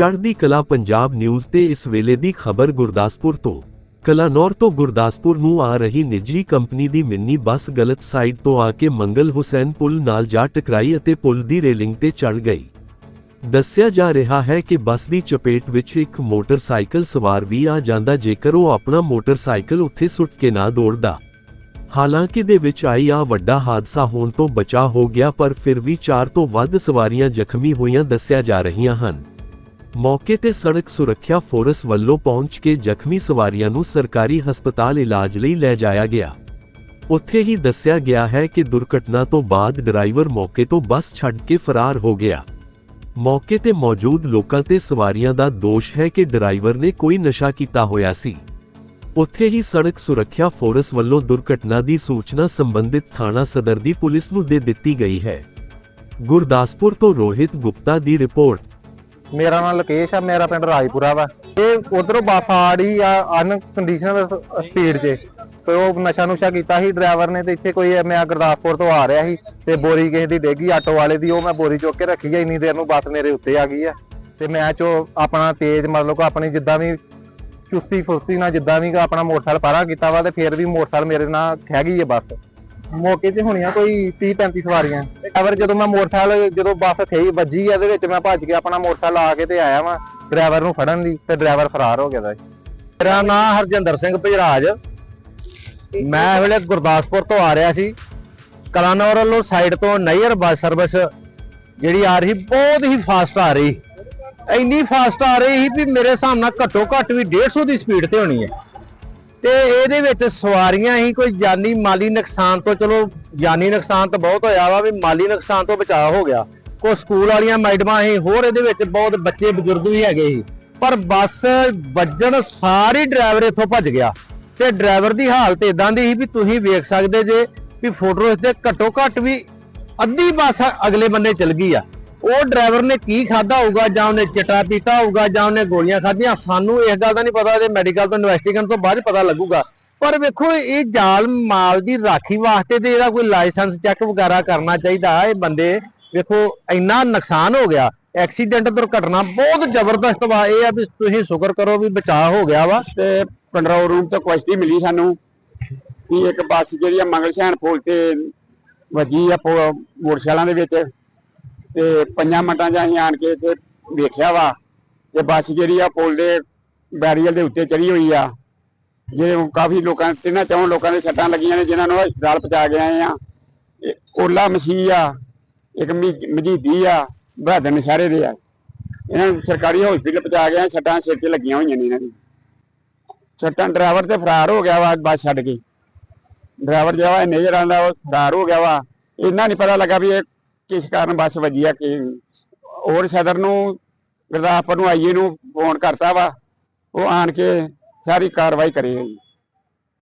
ਚੜ੍ਹਦੀ ਕਲਾ ਪੰਜਾਬ ਨਿਊਜ਼ ਤੇ ਇਸ ਵੇਲੇ ਦੀ ਖਬਰ ਗੁਰਦਾਸਪੁਰ ਤੋਂ। ਕਲਾਨੌਰ ਤੋਂ ਗੁਰਦਾਸਪੁਰ ਨੂੰ ਆ ਰਹੀ ਨਿੱਜੀ ਕੰਪਨੀ ਦੀ ਮਿੰਨੀ ਬੱਸ ਗਲਤ ਸਾਈਡ ਤੋਂ ਆ ਕੇ ਮੰਗਲ ਹੁਸੈਨ ਪੁਲ ਨਾਲ ਜਾ ਟਕਰਾਈ ਅਤੇ ਪੁਲ ਦੀ ਰੇਲਿੰਗ ਤੇ ਚੜ ਗਈ। ਦੱਸਿਆ ਜਾ ਰਿਹਾ ਹੈ ਕਿ ਬੱਸ ਦੀ ਚਪੇਟ ਵਿੱਚ ਇੱਕ ਮੋਟਰਸਾਈਕਲ ਸਵਾਰ ਵੀ ਆ ਜਾਂਦਾ ਜੇਕਰ ਉਹ ਆਪਣਾ ਮੋਟਰਸਾਈਕਲ ਉੱਥੇ ਸੁੱਟ ਕੇ ਨਾ ਦੌੜਦਾ। ਹਾਲਾਂਕਿ ਦੇ ਵਿੱਚ ਆਈ ਆ ਵੱਡਾ ਹਾਦਸਾ ਹੋਣ ਤੋਂ ਬਚਾ ਹੋ ਗਿਆ ਪਰ ਫਿਰ ਵੀ 4 ਤੋਂ ਵੱਧ ਸਵਾਰੀਆਂ ਜ਼ਖਮੀ ਹੋਈਆਂ ਦੱਸਿਆ ਜਾ ਰਹੀਆਂ ਹਨ। ਮੌਕੇ ਤੇ ਸੜਕ ਸੁਰੱਖਿਆ ਫੋਰਸ ਵੱਲੋਂ ਪਹੁੰਚ ਕੇ ਜ਼ਖਮੀ ਸਵਾਰੀਆਂ ਨੂੰ ਸਰਕਾਰੀ ਹਸਪਤਾਲ ਇਲਾਜ ਲਈ ਲੈ ਜਾਇਆ ਗਿਆ। ਉੱਥੇ ਹੀ ਦੱਸਿਆ ਗਿਆ ਹੈ ਕਿ ਦੁਰਘਟਨਾ ਤੋਂ ਬਾਅਦ ਡਰਾਈਵਰ ਮੌਕੇ ਤੋਂ ਬੱਸ ਛੱਡ ਕੇ ਫਰਾਰ ਹੋ ਗਿਆ। ਮੌਕੇ ਤੇ ਮੌਜੂਦ ਲੋਕਾਂ ਤੇ ਸਵਾਰੀਆਂ ਦਾ ਦੋਸ਼ ਹੈ ਕਿ ਡਰਾਈਵਰ ਨੇ ਕੋਈ ਨਸ਼ਾ ਕੀਤਾ ਹੋਇਆ ਸੀ। ਉੱਥੇ ਹੀ ਸੜਕ ਸੁਰੱਖਿਆ ਫੋਰਸ ਵੱਲੋਂ ਦੁਰਘਟਨਾ ਦੀ ਸੂਚਨਾ ਸੰਬੰਧਿਤ ਥਾਣਾ ਸਦਰ ਦੀ ਪੁਲਿਸ ਨੂੰ ਦੇ ਦਿੱਤੀ ਗਈ ਹੈ। ਗੁਰਦਾਸਪੁਰ ਤੋਂ ਰੋਹਿਤ ਗੁਪਤਾ ਦੀ ਰਿਪੋਰਟ। ਮੇਰਾ ਨਾਮ ਲਕੇਸ਼ ਆ, ਮੇਰਾ ਪਿੰਡ ਰਾਜਪੁਰਾ ਵਾ। ਇਹ ਉਧਰੋਂ ਬੱਸ ਆੜੀ ਆ ਅਨ ਕੰਡੀਸ਼ਨਲ ਸਪੀਡ 'ਚ ਤੇ ਉਹ ਨਸ਼ਾ ਨੁਸ਼ਾ ਕੀਤਾ ਸੀ ਡਰਾਈਵਰ ਨੇ ਤੇ ਇੱਥੇ ਕੋਈ ਮੈਂ ਗੁਰਦਾਸਪੁਰ ਤੋਂ ਆ ਰਿਹਾ ਸੀ ਤੇ ਬੋਰੀ ਕਿਸੇ ਦੀ ਡੇਗੀ ਆਟੋ ਵਾਲੇ ਦੀ, ਉਹ ਮੈਂ ਬੋਰੀ ਚੁੱਕ ਕੇ ਰੱਖੀ ਆ, ਇੰਨੀ ਦੇਰ ਨੂੰ ਬੱਸ ਮੇਰੇ ਉੱਤੇ ਆ ਗਈ ਆ। ਤੇ ਮੈਂ ਚੋ ਆਪਣਾ ਤੇਜ਼ ਮਤਲਬ ਕੋ ਆਪਣੀ ਜਿੱਦਾਂ ਵੀ ਚੁਸਤੀ ਫੁਰਤੀ ਨਾਲ ਜਿੱਦਾਂ ਵੀ ਆਪਣਾ ਮੋਟਰਸਾਈਕਲ ਪਾਰਾ ਕੀਤਾ ਵਾ ਤੇ ਫਿਰ ਵੀ ਮੋਟਰਸਾਈਕਲ ਮੇਰੇ ਨਾਲ ਖਹਿ ਗਈ ਹੈ ਬੱਸ। ਮੌਕੇ ਤੇ ਹੋਣੀਆਂ ਕੋਈ 30 35 ਸਵਾਰੀਆਂ। ਡਰਾਈਵਰ ਜਦੋਂ ਮੈਂ ਮੋਟਰਸਾਈਕਲ ਜਦੋਂ ਬੱਸ ਥਈ ਵੱਜੀ ਆ, ਇਹਦੇ ਵਿੱਚ ਮੈਂ ਭੱਜ ਕੇ ਆਪਣਾ ਮੋਟਰਸਾਈਕਲ ਆ ਕੇ ਤੇ ਆਇਆ ਵਾਂ ਡਰਾਈਵਰ ਨੂੰ ਫੜਨ ਦੀ ਤੇ ਡਰਾਈਵਰ ਫਰਾਰ ਹੋ ਗਿਆ ਦਾ ਮੇਰਾ ਨਾਮ ਹਰਜਿੰਦਰ ਸਿੰਘ ਭਜਰਾਜ। ਮੈਂ ਵੇਲੇ ਗੁਰਦਾਸਪੁਰ ਤੋਂ ਆ ਰਿਹਾ ਸੀ। ਕਲਾਨੌਰ ਵੱਲੋਂ ਸਾਈਡ ਤੋਂ ਨਈਅਰ ਬੱਸ ਸਰਵਿਸ ਜਿਹੜੀ ਆ ਰਹੀ ਬਹੁਤ ਹੀ ਫਾਸਟ ਆ ਰਹੀ। ਇੰਨੀ ਫਾਸਟ ਆ ਰਹੀ ਸੀ ਵੀ ਮੇਰੇ ਹਿਸਾਬ ਨਾਲ ਘੱਟੋ ਘੱਟ ਵੀ 150 ਦੀ ਸਪੀਡ ਤੇ ਹੋਣੀ ਹੈ। ਤੇ ਇਹਦੇ ਵਿੱਚ ਸਵਾਰੀਆਂ ਹੀ ਕੋਈ ਜਾਨੀ ਮਾਲੀ ਨੁਕਸਾਨ ਤੋਂ, ਚਲੋ ਜਾਨੀ ਨੁਕਸਾਨ ਤਾਂ ਬਹੁਤ ਹੋਇਆ ਵਾ ਵੀ ਮਾਲੀ ਨੁਕਸਾਨ ਤੋਂ ਬਚਾਅ ਹੋ ਗਿਆ। ਕੋ ਸਕੂਲ ਵਾਲੀਆਂ ਮੈਡਮਾਂ ਹੀ, ਹੋਰ ਇਹਦੇ ਵਿੱਚ ਬਹੁਤ ਬੱਚੇ ਬਜ਼ੁਰਗ ਵੀ ਹੈਗੇ ਸੀ। ਪਰ ਬੱਸ ਵੱਜਣ ਸਾਰੀ ਡਰਾਈਵਰ ਇੱਥੋਂ ਭੱਜ ਗਿਆ। ਤੇ ਡਰਾਈਵਰ ਦੀ ਹਾਲਤ ਇਦਾਂ ਦੀ ਸੀ ਵੀ ਤੁਸੀਂ ਵੇਖ ਸਕਦੇ ਜੇ ਵੀ ਫੋਟੋ ਇਸ ਦੇ ਘੱਟੋ ਘੱਟ ਵੀ ਅੱਧੀ ਬੱਸ ਅਗਲੇ ਬੰਨੇ ਚਲ ਗਈ ਆ। ਉਹ ਡਰਾਈਵਰ ਨੇ ਕੀ ਖਾਦਾ ਹੋਊਗਾ ਜਾਂ ਉਹਨੇ ਚਟਾ ਪੀਤਾ ਹੋਊਗਾ ਜਾਂ ਉਹਨੇ ਗੋਲੀਆਂ ਖਾਧੀਆਂ, ਸਾਨੂੰ ਇਸ ਗੱਲ ਦਾ ਨਹੀਂ ਪਤਾ, ਇਹਦੇ ਮੈਡੀਕਲ ਤੋਂ ਇਨਵੈਸਟੀਗੇਸ਼ਨ ਤੋਂ ਬਾਅਦ ਪਤਾ ਲੱਗੂਗਾ। ਪਰ ਵੇਖੋ, ਇਹ ਜਾਲ ਮਾਲ ਦੀ ਰਾਖੀ ਵਾਸਤੇ ਤੇ ਇਹਦਾ ਕੋਈ ਲਾਇਸੈਂਸ ਚੈੱਕ ਵਗੈਰਾ ਕਰਨਾ ਚਾਹੀਦਾ ਇਹ ਬੰਦੇ ਵੇਖੋ, ਇੰਨਾ ਨੁਕਸਾਨ ਹੋ ਗਿਆ। ਐਕਸੀਡੈਂਟ ਦੁਰਘਟਨਾ ਬਹੁਤ ਜ਼ਬਰਦਸਤ ਵਾ। ਇਹ ਆ ਵੀ ਤੁਸੀਂ ਸ਼ੁਕਰ ਕਰੋ ਵੀ ਬਚਾਅ ਹੋ ਗਿਆ ਵਾ। ਤੇ ਕੰਟਰੋਲ ਰੂਮ ਤੋਂ ਕੁਸ਼ਤੀ ਮਿਲੀ ਸਾਨੂੰ ਕਿ ਇੱਕ ਬੱਸ ਜਿਹੜੀ ਆ ਮੰਗਲ ਪੁਲ ਤੇ ਵੱਜੀ ਆ ਮੋਟਰਸਾਈਕਲਾਂ ਦੇ ਵਿੱਚ। ਤੇ ਪੰਜਾਂ ਮਿੰਟਾਂ 'ਚ ਅਸੀਂ ਆਣ ਕੇ ਇੱਥੇ ਵੇਖਿਆ ਵਾ, ਤੇ ਬੱਸ ਜਿਹੜੀ ਆ ਪੁਲ ਦੇ ਬੈਰੀਅਰ ਦੇ ਉੱਤੇ ਚੜੀ ਹੋਈ ਆ। ਜੇ ਕਾਫੀ ਲੋਕਾਂ, ਤਿੰਨਾਂ ਚੌਂ ਲੋਕਾਂ ਦੇ ਸੱਟਾਂ ਲੱਗੀਆਂ ਨੇ ਜਿਨ੍ਹਾਂ ਨੂੰ ਹਸਪਤਾਲ ਪਹੁੰਚਾ ਕੇ ਆਏ ਆ। ਓਲਾ ਮਸੀਹ ਆ, ਇੱਕ ਮਜੀਦੀ ਆ, ਬਹਾਦਰ ਨਸ਼ਹਿਰੇ ਦੇ ਆ। ਇਹਨਾਂ ਨੂੰ ਸਰਕਾਰੀ ਹਸਪੀਟਲ ਪਹੁੰਚਾ ਕੇ ਆਏ, ਸੱਟਾਂ ਸਿਰ ਤੇ ਲੱਗੀਆਂ ਹੋਈਆਂ ਨੇ ਇਹਨਾਂ ਦੀ ਸੱਟਾਂ, ਡਰਾਈਵਰ ਤੇ ਫਰਾਰ ਹੋ ਗਿਆ ਵਾ ਬੱਸ ਛੱਡ ਕੇ। ਡਰਾਈਵਰ ਜਿਹੜਾ ਵਾ ਨਜ਼ਰ ਆਉਂਦਾ, ਉਹ ਫਰਾਰ ਹੋ ਗਿਆ ਵਾ। ਇਹਨਾਂ ਨਹੀਂ ਪਤਾ ਲੱਗਾ ਵੀ ਇਹ ਕਿਸ ਕਾਰਨ ਬੱਸ ਵੱਜੀ ਆ, ਕਿ ਹੋਰ ਸਦਰ ਨੂੰ, ਗੁਰਦਾਸਪੁਰ ਨੂੰ, ਆਈਏ ਨੂੰ ਫੋਨ ਕਰਤਾ ਵਾ, ਉਹ ਆਣ ਕੇ ਸਾਰੀ ਕਾਰਵਾਈ ਕਰੇ ਜੀ।